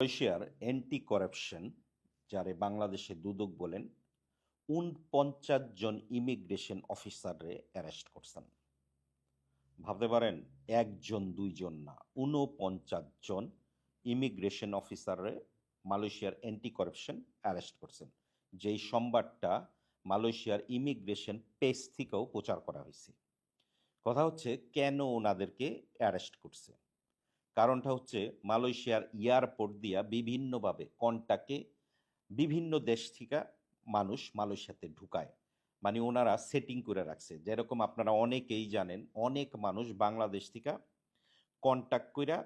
মালয়েশিয়ার anti corruption যারে বাংলাদেশে দুদক বলেন উনপঞ্চাশ জন ইমিগ্রেশন অফিসাররে অ্যারেস্ট করছেন। ভাবতে পারেন, একজন, দুইজন না উনপঞ্চাশ জন ইমিগ্রেশন অফিসাররে মালয়েশিয়ার অ্যান্টি করাপশন অ্যারেস্ট করছেন। যেই সোমবারটা মালয়েশিয়ার ইমিগ্রেশন পেজ থেকেও প্রচার করা হয়েছে। কথা হচ্ছে, কেন ওনাদেরকে অ্যারেস্ট করছে? কারণটা হচ্ছে মালয়েশিয়ার এয়ারপোর্ট দিয়া বিভিন্নভাবে কন্টাকে বিভিন্ন দেশ থেকে মানুষ মালয়েশিয়াতে ঢুকায়। মানে ওনারা সেটিং করে রাখছে। যেরকম আপনারা অনেকেই জানেন, অনেক মানুষ বাংলাদেশ থেকে কন্ট্যাক্ট কইরা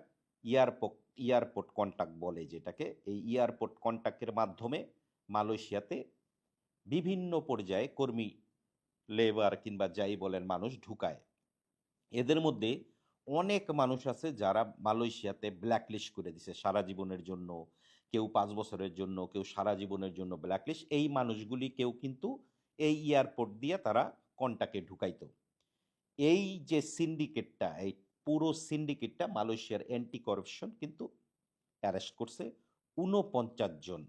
এয়ারপোর্ট এয়ারপোর্ট কন্ট্যাক্ট বলে যেটাকে। এই এয়ারপোর্ট কন্ট্যাক্টের মাধ্যমে মালয়েশিয়াতে বিভিন্ন পর্যায়ে কর্মী, লেবার কিংবা যাই বলেন মানুষ ঢুকায়। এদের মধ্যে অনেক মানুষ আছে যারা মালয়েশিয়াতে ব্ল্যাকলিস্ট করে দিছে সারা জীবনের জন্য, কেউ পাঁচ বছরের জন্য, কেউ সারা জীবনের জন্য ব্ল্যাকলিস্ট এই মানুষগুলি কেউ কিন্তু এই এয়ারপোর্ট দিয়ে তারা কন্টাকে ঢুকাইত। এই যে সিন্ডিকেটটা এই পুরো সিন্ডিকেটটা মালয়েশিয়ার অ্যান্টি করাপশন কিন্তু অ্যারেস্ট করছে উনপঞ্চাশ জন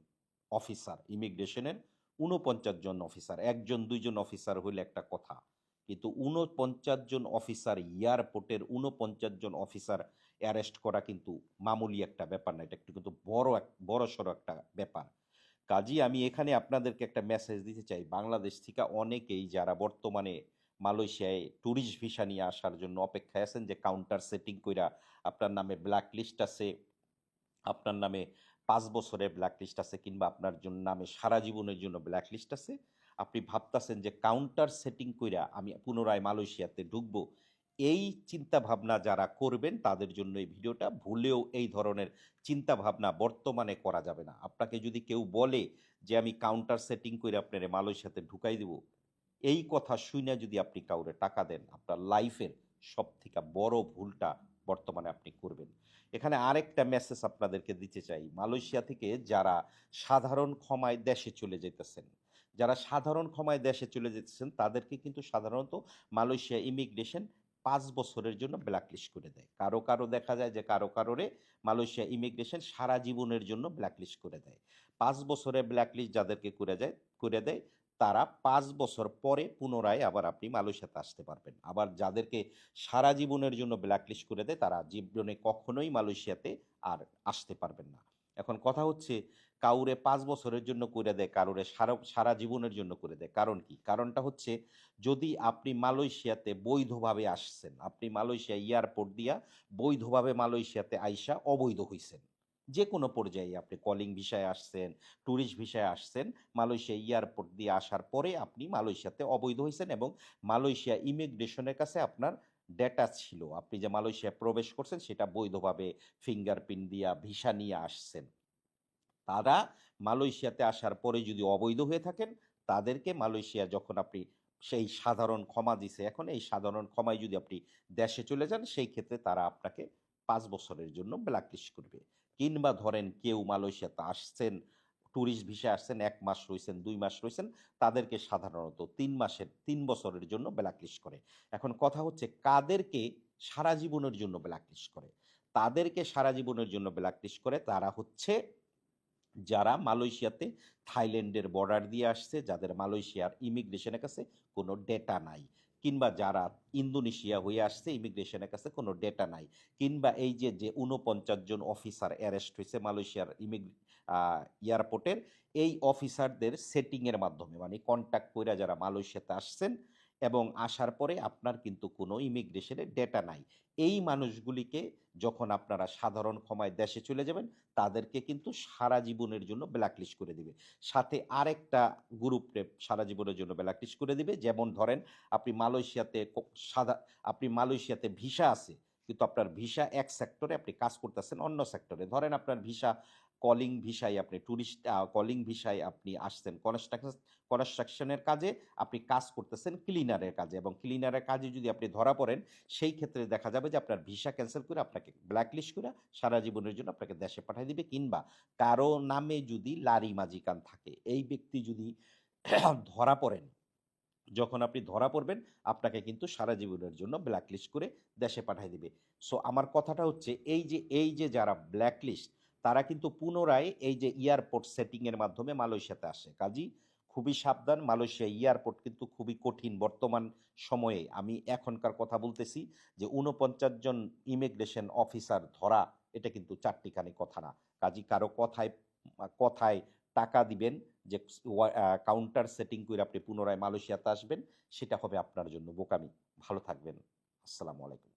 অফিসার ইমিগ্রেশনের উনপঞ্চাশ জন অফিসার একজন, দুইজন অফিসার হইলে একটা কথা। কিন্তু উনপঞ্চাশ জন অফিসার এয়ারপোর্টের উনপঞ্চাশ জন অফিসার অ্যারেস্ট করা কিন্তু মামুলি একটা ব্যাপার না। এটা একটু কিন্তু বড় এক, বড় সড়ো একটা ব্যাপার। কাজী, আমি এখানে আপনাদেরকে একটা মেসেজ দিতে চাই। বাংলাদেশ থেকে অনেকেই যারা বর্তমানে মালয়েশিয়ায় ট্যুরিস্ট ভিসা নিয়ে আসার জন্য অপেক্ষায় আছেন, যে কাউন্টার সেটিং কইরা আপনার নামে ব্ল্যাক লিস্ট আছে, আপনার নামে পাঁচ বছরের ব্ল্যাক লিস্ট আছে, কিংবা আপনার জন্য নামে সারা জীবনের জন্য ব্ল্যাক লিস্ট আছে আপনি ভাবতাছেন যে কাউন্টার সেটিং কইরা আমি পুনরায় মালয়েশিয়াতে ঢুকবো, এই চিন্তা ভাবনা যারা করবেন তাদের জন্য এই ভিডিওটা ভুলেও এই ধরনের চিন্তা ভাবনা বর্তমানে করা যাবে না। আপনাকে যদি কেউ বলে যে আমি কাউন্টার সেটিং করে আপনার মালয়েশিয়াতে ঢুকাই দেব, এই কথা শুনে যদি আপনি কাউরে টাকা দেন, আপনার লাইফের সব থেকে বড় ভুলটা বর্তমানে আপনি করবেন। এখানে আরেকটা মেসেজ আপনাদেরকে দিতে চাই। মালয়েশিয়া থেকে যারা সাধারণ ক্ষমায় দেশে চলে যেতেছেন যারা সাধারণ ক্ষমায় দেশে চলে যেতেছেন, তাদেরকে কিন্তু সাধারণত মালয়েশিয়া ইমিগ্রেশন পাঁচ বছরের জন্য ব্ল্যাকলিস্ট করে দেয়। কারও কারও দেখা যায় যে কারও কারোরে মালয়েশিয়া ইমিগ্রেশন সারা জীবনের জন্য ব্ল্যাকলিস্ট করে দেয়। পাঁচ বছরের ব্ল্যাকলিস্ট যাদেরকে করে যায়, করে দেয়, তারা পাঁচ বছর পরে পুনরায় আবার আপনি মালয়েশিয়াতে আসতে পারবেন। আবার যাদেরকে সারা জীবনের জন্য ব্ল্যাকলিস্ট করে দেয়, তারা জীবনে কখনোই মালয়েশিয়াতে আর আসতে পারবেন না। এখন কথা হচ্ছে কাউরে পাঁচ বছরের জন্য করে দেয়, কারোরে সারা সারা জীবনের জন্য করে দেয়। কারণ কি? কারণটা হচ্ছে যদি আপনি মালয়েশিয়াতে বৈধভাবে আসছেন, আপনি মালয়েশিয়া এয়ারপোর্ট দিয়া বৈধভাবে মালয়েশিয়াতে আইসা অবৈধ হইছেন। যে কোনো পর্যায়ে আপনি কলিং ভিসায় আসছেন ট্যুরিস্ট ভিসায় আসছেন, মালয়েশিয়া এয়ারপোর্ট দিয়ে আসার পরে আপনি মালয়েশিয়াতে অবৈধ হয়েছেন এবং মালয়েশিয়া ইমিগ্রেশনের কাছে আপনার ডেটা ছিল। আপনি যে মালয়েশিয়া প্রবেশ করছেন, সেটা বৈধভাবে ফিঙ্গারপ্রিন্ট দিয়া ভিসা নিয়ে আসছেন। তারা মালয়েশিয়াতে আসার পরে যদি অবৈধ হয়ে থাকেন, তাদেরকে মালয়েশিয়া যখন আপনি সেই সাধারণ ক্ষমা দিছে, এখন এই সাধারণ ক্ষমায় যদি আপনি দেশে চলে যান, সেই ক্ষেত্রে তারা আপনাকে পাঁচ বছরের জন্য ব্ল্যাকলিস্ট করবে। কিংবা ধরেন কেউ মালয়েশিয়াতে আসছেন ট্যুরিস্ট ভিসা আসছেন, এক মাস রয়েছেন, দুই মাস রয়েছেন, তাদেরকে সাধারণত তিন মাসের, তিন বছরের জন্য ব্ল্যাকলিস্ট করে। এখন কথা হচ্ছে কাদেরকে সারা জীবনের জন্য ব্ল্যাকলিস্ট করে? তাদেরকে সারা জীবনের জন্য ব্ল্যাকলিস্ট করে তারা হচ্ছে যারা মালয়েশিয়াতে, থাইল্যান্ডের বর্ডার দিয়ে আসছে, যাদের মালয়েশিয়ার ইমিগ্রেশনের কাছে কোনো ডেটা নাই। কিংবা যারা ইন্দোনেশিয়া হয়ে আসছে ইমিগ্রেশনের কাছে কোনো ডেটা নাই। কিংবা এই যে যে উনপঞ্চাশ জন অফিসার অ্যারেস্ট হয়েছে মালয়েশিয়ার ইমিগ্রে এয়ারপোর্টের এই অফিসারদের সেটিংয়ের মাধ্যমে মানে কন্ট্যাক্ট করে যারা মালয়েশিয়াতে আসছেন এবং আসার পরে আপনার কিন্তু কোনো ইমিগ্রেশনের ডেটা নাই। এই মানুষগুলিকে যখন আপনারা সাধারণ ক্ষমায় দেশে চলে যাবেন, তাদেরকে কিন্তু সারা জীবনের জন্য ব্ল্যাকলিস্ট করে দিবে। সাথে আরেকটা গ্রুপ সারা জীবনের জন্য ব্ল্যাকলিস্ট করে দিবে। যেমন ধরেন, আপনি মালয়েশিয়াতে সাদা আপনি মালয়েশিয়াতে ভিসা আছে কিন্তু আপনার ভিসা এক সেক্টরে আপনি কাজ করতেছেন অন্য সেক্টরে ধরেন আপনার ভিসা কলিং ভিসায় আপনি ট্যুরিস্ট কলিং ভিসায় আপনি আসছেন। কনস্ট্রাকশন কনস্ট্রাকশনের কাজে আপনি কাজ করতেছেন ক্লিনারের কাজে এবং ক্লিনারের কাজে যদি আপনি ধরা পড়েন, সেই ক্ষেত্রে দেখা যাবে যে আপনার ভিসা ক্যান্সেল করে আপনাকে ব্ল্যাকলিস্ট করে সারা জীবনের জন্য আপনাকে দেশে পাঠিয়ে দিবে কিংবা কারও নামে যদি লারি মাজিকান থাকে, এই ব্যক্তি যদি ধরা পড়েন যখন আপনি ধরা পড়বেন, আপনাকে কিন্তু সারা জীবনের জন্য ব্ল্যাকলিস্ট করে দেশে পাঠিয়ে দিবে। সো আমার কথাটা হচ্ছে, এই যে এই যে যারা ব্ল্যাকলিস্ট তারা কিন্তু পুনরায় এই যে এয়ারপোর্ট সেটিংয়ের মাধ্যমে মালয়েশিয়াতে আসে। কাজী, খুবই সাবধান, মালয়েশিয়া এয়ারপোর্ট কিন্তু খুবই কঠিন বর্তমান সময়ে। আমি এখনকার কথা বলতেছি যে উনপঞ্চাশ জন ইমিগ্রেশন অফিসার ধরা, এটা কিন্তু চারটিখানি কথা না। কাজী, কারও কথায় কথায় টাকা দিবেন যে কাউন্টার সেটিং করে আপনি পুনরায় মালয়েশিয়াতে আসবেন, সেটা হবে আপনার জন্য বোকামি। ভালো থাকবেন। আসসালামু আলাইকুম।